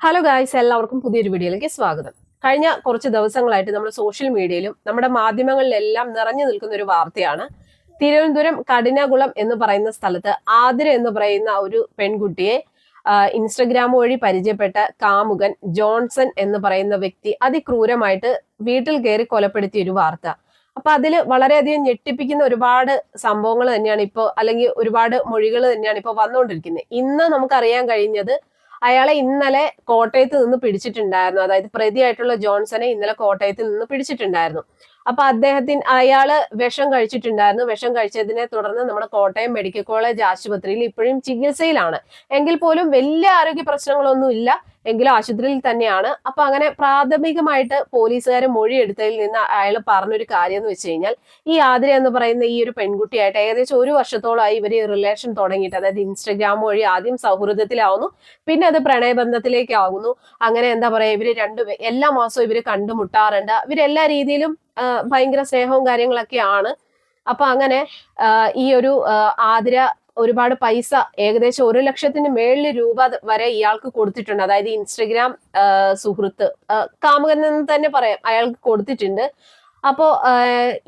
Hello guys എല്ലാവർക്കും പുതിയൊരു വീഡിയോയിലേക്ക് സ്വാഗതം. കഴിഞ്ഞ കുറച്ച് ദിവസങ്ങളായിട്ട് നമ്മുടെ സോഷ്യൽ മീഡിയയിലും നമ്മുടെ മാധ്യമങ്ങളിലെല്ലാം നിറഞ്ഞു നിൽക്കുന്ന ഒരു വാർത്തയാണ്. തിരുവനന്തപുരം കഠിനകുളം എന്ന് പറയുന്ന സ്ഥലത്ത് ആതിര എന്ന് പറയുന്ന ഒരു പെൺകുട്ടിയെ ഇൻസ്റ്റഗ്രാം വഴി പരിചയപ്പെട്ട കാമുകൻ ജോൺസൺ എന്ന് പറയുന്ന വ്യക്തി അതിക്രൂരമായിട്ട് വീട്ടിൽ കയറി കൊലപ്പെടുത്തിയ ഒരു വാർത്ത. അപ്പൊ അതിൽ വളരെയധികം ഞെട്ടിപ്പിക്കുന്ന ഒരുപാട് സംഭവങ്ങൾ തന്നെയാണ് ഇപ്പോൾ അല്ലെങ്കിൽ ഒരുപാട് മൊഴികൾ തന്നെയാണ് ഇപ്പോൾ വന്നുകൊണ്ടിരിക്കുന്നത്. ഇന്ന് നമുക്കറിയാൻ കഴിഞ്ഞത് അയാളെ ഇന്നലെ കോട്ടയത്ത് നിന്ന് പിടിച്ചിട്ടുണ്ടായിരുന്നു. അതായത് പ്രതിയായിട്ടുള്ള ജോൺസനെ ഇന്നലെ കോട്ടയത്ത് നിന്ന് പിടിച്ചിട്ടുണ്ടായിരുന്നു. അപ്പൊ അദ്ദേഹത്തിന് അയാൾ വിഷം കഴിച്ചിട്ടുണ്ടായിരുന്നു. വിഷം കഴിച്ചതിനെ തുടർന്ന് നമ്മുടെ കോട്ടയം മെഡിക്കൽ കോളേജ് ആശുപത്രിയിൽ ഇപ്പോഴും ചികിത്സയിലാണ്. എങ്കിൽ പോലും വലിയ ആരോഗ്യ പ്രശ്നങ്ങളൊന്നും ഇല്ല. എങ്കിലും ആശുപത്രിയിൽ തന്നെയാണ്. അപ്പൊ അങ്ങനെ പ്രാഥമികമായിട്ട് പോലീസുകാർ മൊഴിയെടുത്തതിൽ നിന്ന് അയാൾ പറഞ്ഞൊരു കാര്യം എന്ന് വെച്ച് കഴിഞ്ഞാൽ ഈ ആതിര എന്ന് പറയുന്ന ഈ ഒരു പെൺകുട്ടിയായിട്ട് ഏകദേശം ഒരു വർഷത്തോളമായി ഇവർ റിലേഷൻ തുടങ്ങിയിട്ട് അതായത് ഇൻസ്റ്റഗ്രാം വഴി ആദ്യം സൗഹൃദത്തിലാവുന്നു. പിന്നെ അത് പ്രണയബന്ധത്തിലേക്കാകുന്നു അങ്ങനെ എന്താ പറയാ ഇവർ രണ്ടു എല്ലാ മാസവും ഇവർ കണ്ടുമുട്ടാറുണ്ട്. ഇവരെല്ലാ രീതിയിലും ഭയങ്കര സ്നേഹവും കാര്യങ്ങളൊക്കെയാണ്. അപ്പൊ അങ്ങനെ ഈ ഒരു ആതിര ഒരുപാട് പൈസ ഏകദേശം ഒരു ലക്ഷത്തിന് മേളിൽ രൂപ വരെ ഇയാൾക്ക് കൊടുത്തിട്ടുണ്ട്. അതായത് ഇൻസ്റ്റഗ്രാം സുഹൃത്ത് കാമുകൻ എന്ന് തന്നെ പറയാം. അയാൾക്ക് കൊടുത്തിട്ടുണ്ട്. അപ്പോ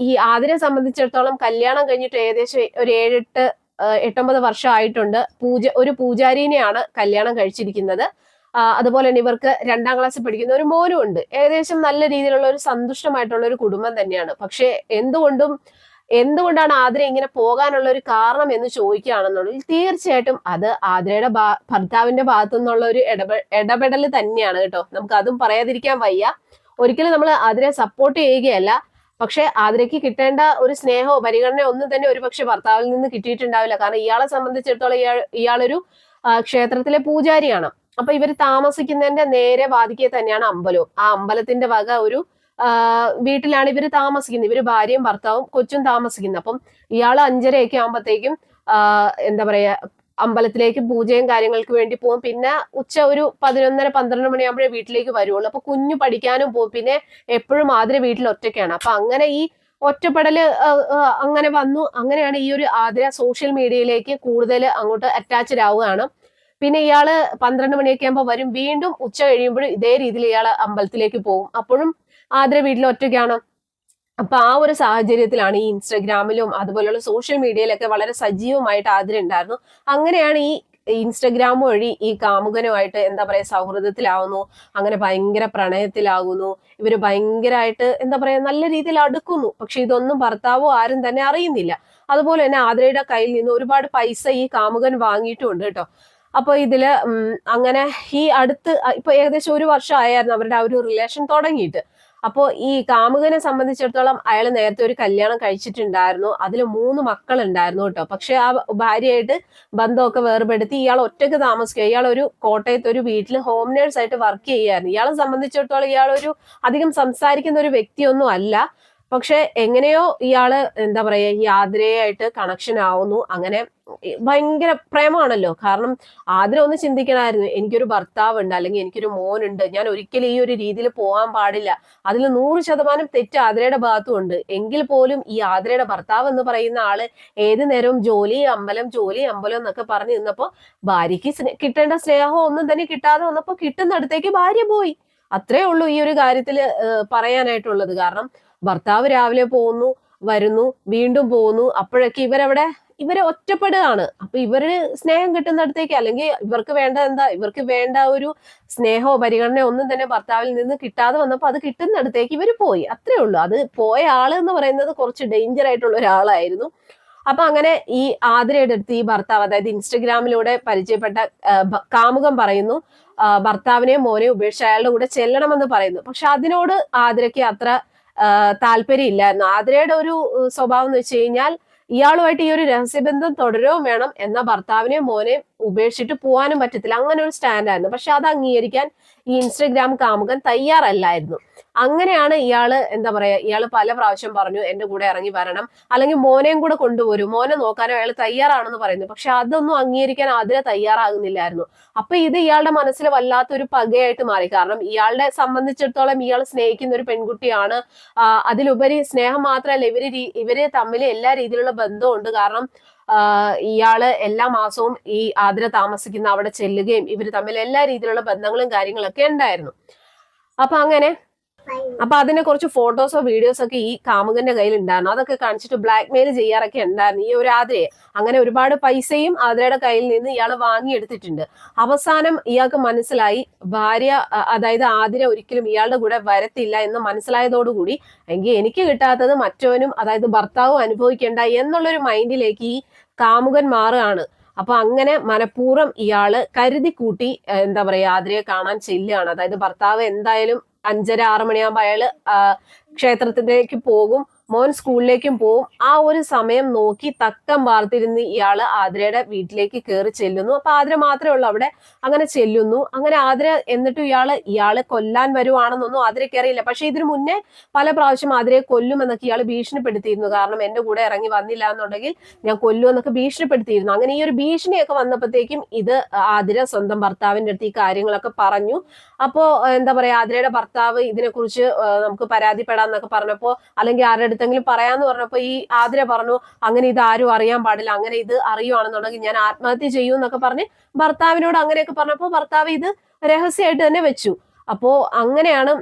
ഈ ആതിരെ സംബന്ധിച്ചിടത്തോളം കല്യാണം കഴിഞ്ഞിട്ട് ഏകദേശം ഒരു ഏഴെട്ട് എട്ടൊമ്പത് വർഷം ആയിട്ടുണ്ട്. പൂജ ഒരു പൂജാരിനെയാണ് കല്യാണം കഴിച്ചിരിക്കുന്നത്. അതുപോലെ തന്നെ ഇവർക്ക് രണ്ടാം ക്ലാസ് പഠിക്കുന്ന ഒരു മോനും ഉണ്ട്. ഏകദേശം നല്ല രീതിയിലുള്ള ഒരു സന്തുഷ്ടമായിട്ടുള്ള ഒരു കുടുംബം തന്നെയാണ്. പക്ഷെ എന്തുകൊണ്ടും എന്തുകൊണ്ടാണ് ആതിര ഇങ്ങനെ പോകാനുള്ള ഒരു കാരണം എന്ന് ചോദിക്കുകയാണെന്നുണ്ടെങ്കിൽ തീർച്ചയായിട്ടും അത് ആതിരയുടെ ഭർത്താവിന്റെ ഭാഗത്തു നിന്നുള്ള ഒരു ഇടപെ ഇടപെടൽ തന്നെയാണ് കേട്ടോ. നമുക്ക് അതും പറയാതിരിക്കാൻ വയ്യ. ഒരിക്കലും നമ്മൾ ആതിരയെ സപ്പോർട്ട് ചെയ്യുകയല്ല. പക്ഷെ ആതിരയ്ക്ക് കിട്ടേണ്ട ഒരു സ്നേഹമോ പരിഗണനയോ ഒന്നും തന്നെ ഒരുപക്ഷെ ഭർത്താവിൽ നിന്ന് കിട്ടിയിട്ടുണ്ടാവില്ല. കാരണം ഇയാളെ സംബന്ധിച്ചിടത്തോളം ഇയാൾ ഇയാളൊരു ക്ഷേത്രത്തിലെ പൂജാരിയാണ്. അപ്പൊ ഇവർ താമസിക്കുന്നതിന്റെ നേരെ വാതിക്കെ തന്നെയാണ് അമ്പലവും. ആ അമ്പലത്തിന്റെ വക ഒരു വീട്ടിലാണ് ഇവർ താമസിക്കുന്നത്. ഇവർ ഭാര്യയും ഭർത്താവും കൊച്ചും താമസിക്കുന്നത്. അപ്പം ഇയാൾ അഞ്ചരയൊക്കെ ആകുമ്പോഴത്തേക്കും എന്താ പറയാ അമ്പലത്തിലേക്ക് പൂജയും കാര്യങ്ങൾക്ക് വേണ്ടി പോകും. പിന്നെ ഉച്ച ഒരു പതിനൊന്നര പന്ത്രണ്ട് മണിയാകുമ്പോഴേ വീട്ടിലേക്ക് വരുള്ളൂ അപ്പൊ കുഞ്ഞു പഠിക്കാനും പോകും. പിന്നെ എപ്പോഴും ആതിര വീട്ടിൽ ഒറ്റയ്ക്കാണ്. അപ്പൊ അങ്ങനെ ഈ ഒറ്റപ്പെടൽ അങ്ങനെ വന്നു. അങ്ങനെയാണ് ഈ ഒരു ആതിര സോഷ്യൽ മീഡിയയിലേക്ക് കൂടുതൽ അങ്ങോട്ട് അറ്റാച്ച്ഡ് ആവുകയാണ്. പിന്നെ ഇയാൾ പന്ത്രണ്ട് മണിയൊക്കെ ആകുമ്പോൾ വരും. വീണ്ടും ഉച്ച കഴിയുമ്പോഴും ഇതേ രീതിയിൽ ഇയാൾ അമ്പലത്തിലേക്ക് പോകും. അപ്പോഴും ആതിര വീട്ടിൽ ഒറ്റയ്ക്കാണ്? അപ്പൊ ആ ഒരു സാഹചര്യത്തിലാണ് ഈ ഇൻസ്റ്റഗ്രാമിലും അതുപോലെയുള്ള സോഷ്യൽ മീഡിയയിലൊക്കെ വളരെ സജീവമായിട്ട് ആതിര ഉണ്ടായിരുന്നു. അങ്ങനെയാണ് ഈ ഇൻസ്റ്റഗ്രാം വഴി ഈ കാമുകനുമായിട്ട് എന്താ പറയാ സൗഹൃദത്തിലാവുന്നു അങ്ങനെ ഭയങ്കര പ്രണയത്തിലാകുന്നു ഇവർ ഭയങ്കരമായിട്ട് എന്താ പറയാ നല്ല രീതിയിൽ അടുക്കുന്നു. പക്ഷെ ഇതൊന്നും ഭർത്താവോ ആരും തന്നെ അറിയുന്നില്ല. അതുപോലെ തന്നെ ആതിരയുടെ കയ്യിൽ നിന്ന് ഒരുപാട് പൈസ ഈ കാമുകൻ വാങ്ങിയിട്ടുമുണ്ട് കേട്ടോ. അപ്പൊ ഇതിൽ അങ്ങനെ ഈ അടുത്ത് ഇപ്പോൾ ഇപ്പൊ ഏകദേശം ഒരു വർഷം ആയായിരുന്നു അവരുടെ ആ ഒരു റിലേഷൻ തുടങ്ങിയിട്ട്. അപ്പോൾ ഈ കാമുകനെ സംബന്ധിച്ചിടത്തോളം അയാൾ നേരത്തെ ഒരു കല്യാണം കഴിച്ചിട്ടുണ്ടായിരുന്നു. അതിൽ മൂന്ന് മക്കളുണ്ടായിരുന്നു കേട്ടോ. പക്ഷെ ആ ഭാര്യയായിട്ട് ബന്ധമൊക്കെ വേർപെടുത്തി ഇയാൾ ഒറ്റയ്ക്ക് താമസിക്കുക. ഇയാൾ ഒരു കോട്ടയത്ത് ഒരു വീട്ടിൽ ഹോം നേഴ്സ് ആയിട്ട് വർക്ക് ചെയ്യായിരുന്നു ഇയാളെ സംബന്ധിച്ചിടത്തോളം ഇയാൾ ഒരു അധികം സംസാരിക്കുന്ന ഒരു വ്യക്തിയൊന്നും അല്ല. പക്ഷെ എങ്ങനെയോ ഇയാൾ എന്താ പറയാ ഈ ആതിരയായിട്ട് കണക്ഷൻ ആവുന്നു. അങ്ങനെ ഭയങ്കര പ്രേമമാണല്ലോ കാരണം ആതിര ഒന്ന് ചിന്തിക്കണമായിരുന്നു എനിക്കൊരു ഭർത്താവ് ഉണ്ട് അല്ലെങ്കിൽ എനിക്കൊരു മോനുണ്ട്. ഞാൻ ഒരിക്കലും ഈ ഒരു രീതിയിൽ പോകാൻ പാടില്ല. അതിൽ നൂറ് ശതമാനം തെറ്റ് ആതിരയുടെ ഭാഗത്തും ഉണ്ട്. എങ്കിൽ പോലും ഈ ആതിരയുടെ ഭർത്താവ് എന്ന് പറയുന്ന ആൾ ഏത് നേരവും ജോലി അമ്പലം ജോലി അമ്പലം എന്നൊക്കെ പറഞ്ഞു നിന്നപ്പോ ഭാര്യയ്ക്ക് കിട്ടേണ്ട സ്നേഹം ഒന്നും തന്നെ കിട്ടാതെ വന്നപ്പോ കിട്ടുന്നിടത്തേക്ക് ഭാര്യ പോയി. അത്രേ ഉള്ളൂ ഈ ഒരു കാര്യത്തിൽ പറയാനായിട്ടുള്ളത്. കാരണം ഭർത്താവ് രാവിലെ പോകുന്നു വരുന്നു വീണ്ടും പോകുന്നു അപ്പോഴൊക്കെ ഇവരവിടെ ഇവരെ ഒറ്റപ്പെടുകയാണ്. അപ്പൊ ഇവർ സ്നേഹം കിട്ടുന്നിടത്തേക്ക് അല്ലെങ്കിൽ ഇവർക്ക് വേണ്ട എന്താ ഇവർക്ക് വേണ്ട ഒരു സ്നേഹമോ പരിഗണനയോ ഒന്നും തന്നെ ഭർത്താവിൽ നിന്ന് കിട്ടാതെ വന്നപ്പോ അത് കിട്ടുന്നിടത്തേക്ക് ഇവർ പോയി. അത്രേ ഉള്ളൂ. അത് പോയ ആൾ എന്ന് പറയുന്നത് കുറച്ച് ഡേഞ്ചർ ആയിട്ടുള്ള ഒരാളായിരുന്നു. അപ്പൊ അങ്ങനെ ഈ ആതിരയുടെ അടുത്ത് ഈ ഭർത്താവ് അതായത് ഇൻസ്റ്റഗ്രാമിലൂടെ പരിചയപ്പെട്ട കാമുകം പറയുന്നു ഭർത്താവിനെയും മോനെയും ഉപേക്ഷിച്ച് അയാളുടെ കൂടെ ചെല്ലണമെന്ന് പറയുന്നു. പക്ഷെ അതിനോട് ആതിരയ്ക്ക് അത്ര താല്പര്യമില്ലായിരുന്നു. ആതിരയുടെ ഒരു സ്വഭാവം എന്ന് വെച്ച് കഴിഞ്ഞാൽ ഇയാളുമായിട്ട് ഈ ഒരു രഹസ്യബന്ധം തുടരുകയും വേണം എന്ന ഭർത്താവിനെയും മോനെയും ഉപേക്ഷിച്ചിട്ട് പോകാനും പറ്റത്തില്ല. അങ്ങനെ ഒരു സ്റ്റാൻഡായിരുന്നു. പക്ഷെ അത് അംഗീകരിക്കാൻ ഈ ഇൻസ്റ്റഗ്രാം കാമുകൻ തയ്യാറല്ലായിരുന്നു. അങ്ങനെയാണ് ഇയാൾ എന്താ പറയാ ഇയാൾ പല പ്രാവശ്യം പറഞ്ഞു എന്റെ കൂടെ ഇറങ്ങി വരണം. അല്ലെങ്കിൽ മോനെയും കൂടെ കൊണ്ടുവരും. മോനെ നോക്കാനോ അയാൾ തയ്യാറാണെന്ന് പറയുന്നു. പക്ഷെ അതൊന്നും അംഗീകരിക്കാൻ ആതിര തയ്യാറാകുന്നില്ലായിരുന്നു. അപ്പൊ ഇത് ഇയാളുടെ മനസ്സിൽ വല്ലാത്തൊരു പകയായിട്ട് മാറി. കാരണം ഇയാളുടെ സംബന്ധിച്ചിടത്തോളം ഇയാൾ സ്നേഹിക്കുന്ന ഒരു പെൺകുട്ടിയാണ്. അതിലുപരി സ്നേഹം മാത്രമല്ല ഇവർ ഇവർ തമ്മിൽ എല്ലാ രീതിയിലുള്ള ബന്ധമുണ്ട്. കാരണം ഇയാൾ എല്ലാ മാസവും ഈ ആതിര താമസിക്കുന്ന അവിടെ ചെല്ലുകയും ഇവർ തമ്മിൽ എല്ലാ രീതിയിലുള്ള ബന്ധങ്ങളും കാര്യങ്ങളൊക്കെ ഉണ്ടായിരുന്നു. അപ്പൊ അങ്ങനെ അപ്പൊ അതിനെ കുറച്ച് ഫോട്ടോസോ വീഡിയോസോ ഒക്കെ ഈ കാമുകന്റെ കയ്യിൽ ഉണ്ടായിരുന്നു. അതൊക്കെ കാണിച്ചിട്ട് ബ്ലാക്ക് മെയിൽ ചെയ്യാറൊക്കെ ഉണ്ടായിരുന്നു. ഈ ഒരു ആതിരയെ. അങ്ങനെ ഒരുപാട് പൈസയും ആതിരയുടെ കയ്യിൽ നിന്ന് ഇയാൾ വാങ്ങിയെടുത്തിട്ടുണ്ട്. അവസാനം ഇയാൾക്ക് മനസ്സിലായി ഭാര്യ അതായത് ആതിര ഒരിക്കലും ഇയാളുടെ കൂടെ വരത്തില്ല എന്ന് മനസ്സിലായതോടുകൂടി എങ്കിൽ എനിക്ക് കിട്ടാത്തത് മറ്റവനും അതായത് ഭർത്താവും അനുഭവിക്കേണ്ട എന്നുള്ളൊരു മൈൻഡിലേക്ക് ഈ കാമുകൻ മാറുകയാണ്. അപ്പൊ അങ്ങനെ മനഃപൂർവം ഇയാൾ കരുതി കൂട്ടി എന്താ പറയാ ആതിരയെ കാണാൻ ചെല്ലുകയാണ്. അതായത് ഭർത്താവ് എന്തായാലും അഞ്ചര ആറ് മണിയാകുമ്പോൾ അയാൾ ക്ഷേത്രത്തിലേക്ക് പോകും. മോൻ സ്കൂളിലേക്കും പോവും. ആ ഒരു സമയം നോക്കി തക്കം പാർത്തിരുന്ന് ഇയാൾ ആതിരയുടെ വീട്ടിലേക്ക് കയറി ചെല്ലുന്നു. അപ്പൊ ആതിര മാത്രമേ ഉള്ളൂ അവിടെ. അങ്ങനെ ചെല്ലുന്നു. അങ്ങനെ ആതിര എന്നിട്ടും ഇയാൾ ഇയാളെ കൊല്ലാൻ വരുവാണെന്നൊന്നും ആതിരയ്ക്ക് അറിയില്ല. പക്ഷെ ഇതിനു മുന്നേ പല പ്രാവശ്യം ആതിരയെ കൊല്ലുമെന്നൊക്കെ ഇയാൾ ഭീഷണിപ്പെടുത്തിയിരുന്നു. കാരണം എന്റെ കൂടെ ഇറങ്ങി വന്നില്ല എന്നുണ്ടെങ്കിൽ ഞാൻ കൊല്ലുമെന്നൊക്കെ ഭീഷണിപ്പെടുത്തിയിരുന്നു. അങ്ങനെ ഈ ഒരു ഭീഷണിയൊക്കെ വന്നപ്പോഴത്തേക്കും ഇത് ആതിര സ്വന്തം ഭർത്താവിന്റെ അടുത്ത് ഈ കാര്യങ്ങളൊക്കെ പറഞ്ഞു. അപ്പോ എന്താ പറയാ ആതിരയുടെ ഭർത്താവ് ഇതിനെക്കുറിച്ച് നമുക്ക് പരാതിപ്പെടാന്നൊക്കെ പറഞ്ഞപ്പോ അല്ലെങ്കിൽ ആരുടെ അടുത്തെങ്കിലും പറയാന്ന് പറഞ്ഞപ്പോ ഈ ആതിര പറഞ്ഞു അങ്ങനെ ഇത് ആരും അറിയാൻ പാടില്ല അങ്ങനെ ഇത് അറിയുവാണെന്നുണ്ടെങ്കിൽ ഞാൻ ആത്മഹത്യ ചെയ്യൂ എന്നൊക്കെ പറഞ്ഞ് ഭർത്താവിനോട് അങ്ങനെയൊക്കെ പറഞ്ഞപ്പോ ഭർത്താവ് ഇത് രഹസ്യമായിട്ട് തന്നെ വെച്ചു. അപ്പോ അങ്ങനെയാണ്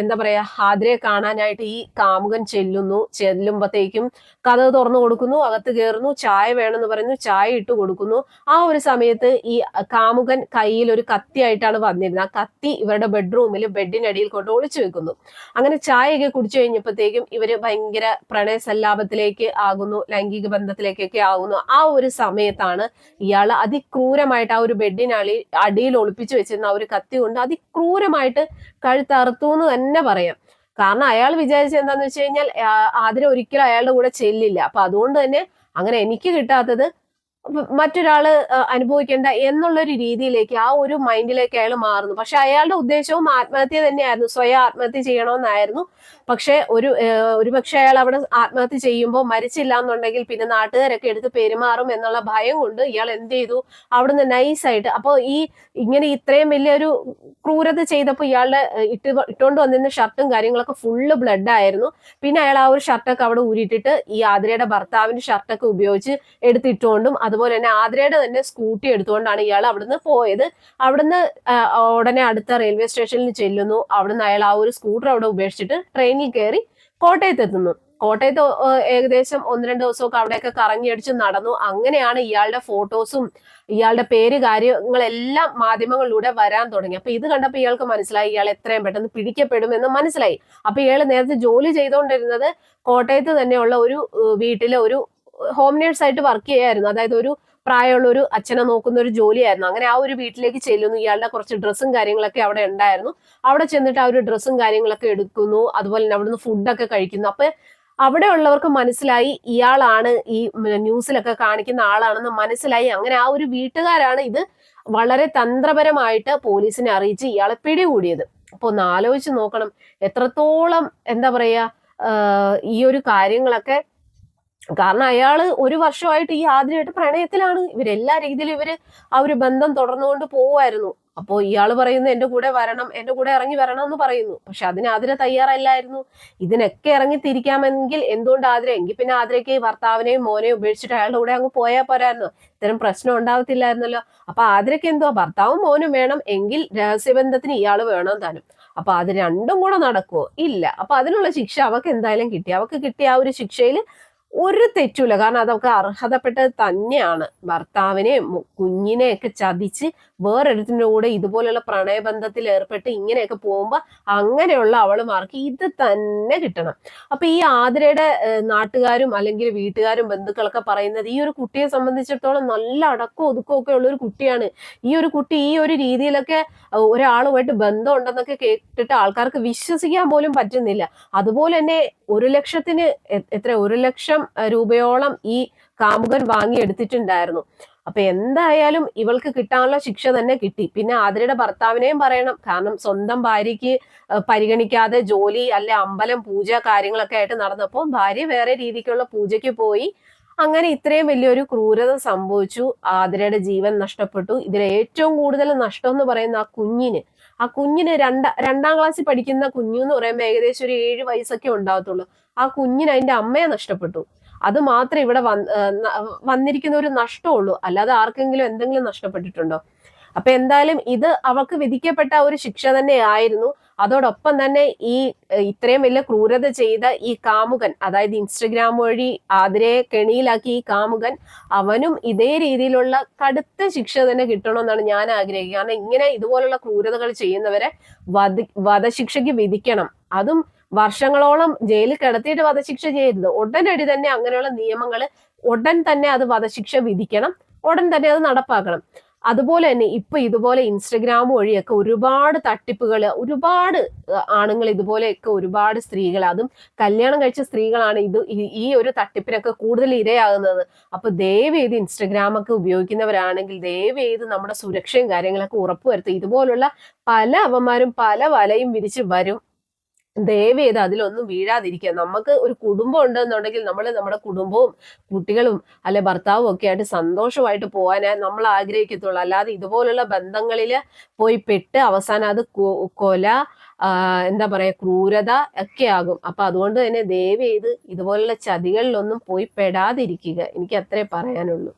എന്താ പറയാ ആതിരയെ കാണാനായിട്ട് ഈ കാമുകൻ ചെല്ലുന്നു. ചെല്ലുമ്പോഴത്തേക്കും കഥ തുറന്നു കൊടുക്കുന്നു അകത്ത് കയറുന്നു ചായ വേണമെന്ന് പറയുന്നു ചായ ഇട്ട് കൊടുക്കുന്നു. ആ ഒരു സമയത്ത് ഈ കാമുകൻ കയ്യിൽ ഒരു കത്തിയായിട്ടാണ് വന്നിരുന്നത്. ആ കത്തി ഇവരുടെ ബെഡ്റൂമിൽ ബെഡിനടിയിൽ കൊണ്ട് ഒളിച്ചു വെക്കുന്നു. അങ്ങനെ ചായയൊക്കെ കുടിച്ചു കഴിഞ്ഞപ്പോഴത്തേക്കും ഇവർ ഭയങ്കര പ്രണയ സല്ലാപത്തിലേക്ക് ആകുന്നു ലൈംഗിക ബന്ധത്തിലേക്കൊക്കെ ആകുന്നു. ആ ഒരു സമയത്താണ് ഇയാൾ അതിക്രൂരമായിട്ട് ആ ഒരു ബെഡിനടി അടിയിൽ ഒളിപ്പിച്ചു വെച്ചിരുന്ന ആ ഒരു കത്തി കൊണ്ട് അതിക്രൂരമായിട്ട് കഴുത്തറുത്തു എന്ന് തന്നെ പറയാം. കാരണം അയാൾ വിചാരിച്ചത് എന്താന്ന് വെച്ച് കഴിഞ്ഞാൽ ആതിര ഒരിക്കലും അയാളുടെ കൂടെ ചെല്ലില്ല. അപ്പൊ അതുകൊണ്ട് തന്നെ അങ്ങനെ എനിക്ക് കിട്ടാത്തത് മറ്റൊരാൾ അനുഭവിക്കേണ്ട എന്നുള്ളൊരു രീതിയിലേക്ക് ആ ഒരു മൈൻഡിലേക്ക് അയാൾ മാറുന്നു. പക്ഷെ അയാളുടെ ഉദ്ദേശവും ആത്മഹത്യ തന്നെയായിരുന്നു. സ്വയം ആത്മഹത്യ ചെയ്യണമെന്നായിരുന്നു. പക്ഷെ ഒരു ഒരു ഒരുപക്ഷെ അയാൾ അവിടെ ആത്മഹത്യ ചെയ്യുമ്പോൾ മരിച്ചില്ല എന്നുണ്ടെങ്കിൽ പിന്നെ നാട്ടുകാരൊക്കെ എടുത്ത് പെരുമാറും എന്നുള്ള ഭയം കൊണ്ട് ഇയാൾ എന്ത് ചെയ്തു? അവിടുന്ന് നൈസായിട്ട് അപ്പോൾ ഈ ഇങ്ങനെ ഇത്രയും വലിയൊരു ക്രൂരത ചെയ്തപ്പോൾ ഇയാളുടെ ഇട്ട് ഇട്ടുകൊണ്ട് വന്നിരുന്ന ഷർട്ടും കാര്യങ്ങളൊക്കെ ഫുള്ള് ബ്ലഡ് ആയിരുന്നു പിന്നെ അയാൾ ആ ഒരു ഷർട്ടൊക്കെ അവിടെ ഊരിയിട്ടിട്ട് ഈ ആതിരയുടെ ഭർത്താവിന്റെ ഷർട്ടൊക്കെ ഉപയോഗിച്ച് എടുത്തിട്ടുകൊണ്ടും അതുപോലെ തന്നെ ആതിരയുടെ തന്നെ സ്കൂട്ടി എടുത്തുകൊണ്ടാണ് ഇയാൾ അവിടുന്ന് പോയത്. അവിടുന്ന് ഉടനെ അടുത്ത റെയിൽവേ സ്റ്റേഷനിൽ ചെല്ലുന്നു. അവിടുന്ന് അയാൾ ആ ഒരു സ്കൂട്ടർ അവിടെ ഉപേക്ഷിച്ചിട്ട് ട്രെയിനിൽ കയറി കോട്ടയത്ത് എത്തുന്നു. കോട്ടയത്ത് ഏകദേശം ഒന്ന് രണ്ട് ദിവസമൊക്കെ അവിടെയൊക്കെ കറങ്ങിയടിച്ച് നടന്നു. അങ്ങനെയാണ് ഇയാളുടെ ഫോട്ടോസും ഇയാളുടെ പേര് കാര്യങ്ങളെല്ലാം മാധ്യമങ്ങളിലൂടെ വരാൻ തുടങ്ങി. അപ്പൊ ഇത് കണ്ടപ്പോൾ ഇയാൾക്ക് മനസ്സിലായി ഇയാൾ എത്രയും പെട്ടെന്ന് പിടിക്കപ്പെടുമെന്ന് മനസ്സിലായി. അപ്പൊ ഇയാൾ നേരത്തെ ജോലി ചെയ്തുകൊണ്ടിരുന്നത് കോട്ടയത്ത് തന്നെയുള്ള ഒരു വീട്ടിലെ ഒരു ഹോം നേഴ്സ് ആയിട്ട് വർക്ക് ചെയ്യായിരുന്നു. അതായത് ഒരു പ്രായമുള്ള ഒരു അച്ഛനെ നോക്കുന്ന ഒരു ജോലിയായിരുന്നു. അങ്ങനെ ആ ഒരു വീട്ടിലേക്ക് ചെല്ലുന്നു. ഇയാളുടെ കുറച്ച് ഡ്രസ്സും കാര്യങ്ങളൊക്കെ അവിടെ ഉണ്ടായിരുന്നു. അവിടെ ചെന്നിട്ട് ആ ഒരു ഡ്രസ്സും കാര്യങ്ങളൊക്കെ എടുക്കുന്നു. അതുപോലെ തന്നെ അവിടുന്ന് ഫുഡൊക്കെ കഴിക്കുന്നു. അപ്പൊ അവിടെ ഉള്ളവർക്ക് മനസ്സിലായി ഇയാളാണ് ഈ ന്യൂസിലൊക്കെ കാണിക്കുന്ന ആളാണെന്ന് മനസ്സിലായി. അങ്ങനെ ആ ഒരു വീട്ടുകാരാണ് ഇത് വളരെ തന്ത്രപരമായിട്ട് പോലീസിനെ അറിയിച്ച് ഇയാളെ പിടികൂടിയത്. അപ്പൊ ഒന്ന് ആലോചിച്ച് നോക്കണം. എത്രത്തോളം എന്താ പറയാ ഈ ഒരു കാര്യങ്ങളൊക്കെ കാരണം അയാൾ ഒരു വർഷമായിട്ട് ഈ ആദ്യമായിട്ട് പ്രണയത്തിലാണ്. ഇവരെല്ലാ രീതിയിലും ഇവർ ആ ഒരു ബന്ധം തുടർന്നുകൊണ്ട് പോവായിരുന്നു അപ്പോ ഇയാൾ പറയുന്നു എന്റെ കൂടെ വരണം എന്റെ കൂടെ ഇറങ്ങി വരണം എന്ന് പറയുന്നു. പക്ഷെ അതിന് ആതിര തയ്യാറല്ലായിരുന്നു. ഇതിനൊക്കെ ഇറങ്ങി തിരിക്കാമെങ്കിൽ എന്തുകൊണ്ട് ആതിര? എങ്കിൽ പിന്നെ ആതിരയ്ക്ക് ഭർത്താവിനെയും മോനെയും ഉപേക്ഷിച്ചിട്ട് അയാളുടെ കൂടെ അങ്ങ് പോയാൽ പോരായിരുന്നു. ഇത്തരം പ്രശ്നം ഉണ്ടാവത്തില്ലായിരുന്നല്ലോ. അപ്പൊ ആതിരയ്ക്ക് എന്തോ ഭർത്താവും മോനും വേണം എങ്കിൽ രഹസ്യബന്ധത്തിന് ഇയാൾ വേണം താനും. അപ്പൊ അത് രണ്ടും കൂടെ നടക്കുവോ? ഇല്ല. അപ്പൊ അതിനുള്ള ശിക്ഷ അവക്ക് എന്തായാലും കിട്ടി. അവക്ക് കിട്ടിയ ആ ഒരു ശിക്ഷയിൽ ഒരു തെറ്റുമില്ല കാരണം അതൊക്കെ അർഹതപ്പെട്ടത് തന്നെയാണ്. ഭർത്താവിനെ കുഞ്ഞിനെ കുഞ്ഞിനെയൊക്കെ ചതിച്ച് വേറൊരുത്തിന്റെ കൂടെ ഇതുപോലെയുള്ള പ്രണയബന്ധത്തിൽ ഏർപ്പെട്ട് ഇങ്ങനെയൊക്കെ പോകുമ്പോൾ അങ്ങനെയുള്ള അവളുമാർക്ക് ഇത് തന്നെ കിട്ടണം. അപ്പൊ ഈ ആതിരയുടെ നാട്ടുകാരും അല്ലെങ്കിൽ വീട്ടുകാരും ബന്ധുക്കളൊക്കെ പറയുന്നത് ഈ ഒരു കുട്ടിയെ സംബന്ധിച്ചിടത്തോളം നല്ല അടക്കവും ഒതുക്കവും ഒക്കെ ഉള്ള ഒരു കുട്ടിയാണ്. ഈ ഒരു കുട്ടി ഈ ഒരു രീതിയിലൊക്കെ ഒരാളുമായിട്ട് ബന്ധം ഉണ്ടെന്നൊക്കെ കേട്ടിട്ട് ആൾക്കാർക്ക് വിശ്വസിക്കാൻ പോലും പറ്റുന്നില്ല. അതുപോലെ തന്നെ ഒരു ലക്ഷത്തിന് എത്ര? ഒരു ലക്ഷം അഹ് രൂപയോളം ഈ കാമുകൻ വാങ്ങിയെടുത്തിട്ടുണ്ടായിരുന്നു. അപ്പൊ എന്തായാലും ഇവൾക്ക് കിട്ടാനുള്ള ശിക്ഷ തന്നെ കിട്ടി. പിന്നെ ആതിരയുടെ ഭർത്താവിനെയും പറയണം. കാരണം സ്വന്തം ഭാര്യയ്ക്ക് പരിഗണിക്കാതെ ജോലി അല്ലെ അമ്പലം പൂജ കാര്യങ്ങളൊക്കെ ആയിട്ട് നടന്നപ്പോൾ ഭാര്യ വേറെ രീതിക്കുള്ള പൂജയ്ക്ക് പോയി. അങ്ങനെ ഇത്രയും വലിയൊരു ക്രൂരത സംഭവിച്ചു. ആതിരയുടെ ജീവൻ നഷ്ടപ്പെട്ടു. ഇതിൽ ഏറ്റവും കൂടുതൽ നഷ്ടം എന്ന് പറയുന്ന ആ കുഞ്ഞിന് ആ കുഞ്ഞിന് രണ്ട രണ്ടാം ക്ലാസ്സിൽ പഠിക്കുന്ന കുഞ്ഞു എന്ന് പറയുമ്പോൾ ഏകദേശം ഒരു ഏഴ് വയസ്സൊക്കെ ഉണ്ടാകത്തുള്ളൂ ആ കുഞ്ഞിന് അതിന്റെ അമ്മയെ നഷ്ടപ്പെട്ടു. അത് മാത്രമേ ഇവിടെ വന്ന് വന്നിരിക്കുന്ന ഒരു നഷ്ടമുള്ളൂ. അല്ലാതെ ആർക്കെങ്കിലും എന്തെങ്കിലും നഷ്ടപ്പെട്ടിട്ടുണ്ടോ? അപ്പൊ എന്തായാലും ഇത് അവൾക്ക് വിധിക്കപ്പെട്ട ഒരു ശിക്ഷ തന്നെയായിരുന്നു അതോടൊപ്പം തന്നെ ഈ ഇത്രയും വലിയ ക്രൂരത ചെയ്ത ഈ കാമുകൻ അതായത് ഇൻസ്റ്റഗ്രാം വഴി ആതിരയെ കെണിയിലാക്കി ഈ കാമുകൻ അവനും ഇതേ രീതിയിലുള്ള കടുത്ത ശിക്ഷ തന്നെ കിട്ടണമെന്നാണ് ഞാൻ ആഗ്രഹിക്കുക. കാരണം ഇങ്ങനെ ഇതുപോലുള്ള ക്രൂരതകൾ ചെയ്യുന്നവരെ വധ വധശിക്ഷയ്ക്ക് വിധിക്കണം. അതും വർഷങ്ങളോളം ജയിലിൽ കിടത്തിയിട്ട് വധശിക്ഷ ചെയ്യരുത്. ഉടനടി തന്നെ അങ്ങനെയുള്ള നിയമങ്ങൾ ഉടൻ തന്നെ അത് വധശിക്ഷ വിധിക്കണം. ഉടൻ തന്നെ അത് നടപ്പാക്കണം. അതുപോലെ തന്നെ ഇപ്പൊ ഇതുപോലെ ഇൻസ്റ്റഗ്രാം വഴിയൊക്കെ ഒരുപാട് തട്ടിപ്പുകൾ ഒരുപാട് ആണുങ്ങൾ ഇതുപോലെയൊക്കെ ഒരുപാട് സ്ത്രീകൾ അതും കല്യാണം കഴിച്ച സ്ത്രീകളാണ് ഇത് ഈ- ഒരു തട്ടിപ്പിനൊക്കെ കൂടുതൽ ഇരയാകുന്നത്. അപ്പൊ ദയവ് ചെയ്ത് ഇൻസ്റ്റഗ്രാം ഒക്കെ ഉപയോഗിക്കുന്നവരാണെങ്കിൽ ദയവ് ചെയ്ത് നമ്മുടെ സുരക്ഷയും കാര്യങ്ങളൊക്കെ ഉറപ്പുവരുത്തുക. ഇതുപോലുള്ള പല അവന്മാരും പല വലയും വിരിച്ച് വരും. ദയവ് ചെയ്ത് അതിലൊന്നും വീഴാതിരിക്കുക. നമുക്ക് ഒരു കുടുംബം ഉണ്ടെന്നുണ്ടെങ്കിൽ നമ്മൾ നമ്മുടെ കുടുംബവും കുട്ടികളും അല്ലെ ഭർത്താവും ഒക്കെ ആയിട്ട് സന്തോഷമായിട്ട് പോകാനേ നമ്മൾ ആഗ്രഹിക്കത്തുള്ളൂ. അല്ലാതെ ഇതുപോലുള്ള ബന്ധങ്ങളിൽ പോയി പെട്ട് അവസാനം അത് കൊല എന്താ പറയാ ക്രൂരത ഒക്കെ ആകും. അപ്പൊ അതുകൊണ്ട് തന്നെ ദയവ് ചെയ്ത് ഇതുപോലുള്ള ചതികളിലൊന്നും പോയി പെടാതിരിക്കുക. എനിക്ക് അത്രേ പറയാനുള്ളൂ.